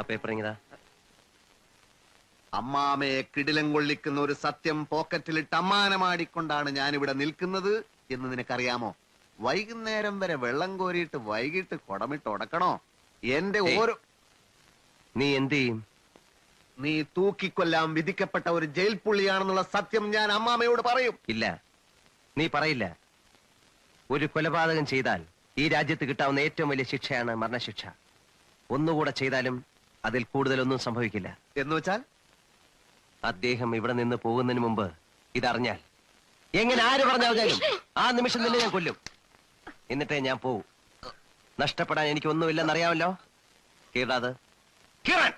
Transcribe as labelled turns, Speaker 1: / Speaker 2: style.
Speaker 1: ആ പേപ്പർ ഇങ്ങതാ
Speaker 2: അമ്മാമയെ കിടിലം കൊള്ളിക്കുന്ന ഒരു സത്യം പോക്കറ്റിലിട്ട് അമ്മാനമാടിക്കൊണ്ടാണ് ഞാനിവിടെ നിൽക്കുന്നത് എന്ന് നിനക്കറിയാമോ? വൈകുന്നേരം വരെ വെള്ളം കോരിയിട്ട് വൈകിട്ട് കുടമിട്ട് ഉടക്കണോ? എന്റെ ഓരോ
Speaker 1: നീ എന്ത് ചെയ്യും?
Speaker 2: നീ തൂക്കിക്കൊല്ലാൻ വിധിക്കപ്പെട്ട ഒരു ജയിൽ പുള്ളിയാണെന്നുള്ള സത്യം ഞാൻ അമ്മാമയോട് പറയും.
Speaker 1: ഇല്ല. നീ പറയില്ല. ഒരു കൊലപാതകം ചെയ്താൽ ഈ രാജ്യത്ത് കിട്ടാവുന്ന ഏറ്റവും വലിയ ശിക്ഷയാണ് മരണശിക്ഷ. ഒന്നുകൂടെ ചെയ്താലും അതിൽ കൂടുതലൊന്നും സംഭവിക്കില്ല.
Speaker 2: എന്ന് വെച്ചാൽ?
Speaker 1: അദ്ദേഹം ഇവിടെ നിന്ന് പോകുന്നതിന് മുമ്പ് ഇതറിഞ്ഞാൽ എങ്ങനെ ആര് പറഞ്ഞാലും ആ നിമിഷം തന്നെ ഞാൻ കൊല്ലും. എന്നിട്ടേ ഞാൻ പോവും. നഷ്ടപ്പെടാൻ എനിക്ക് ഒന്നുമില്ലെന്നറിയാമല്ലോ കീറാത് കീറാൻ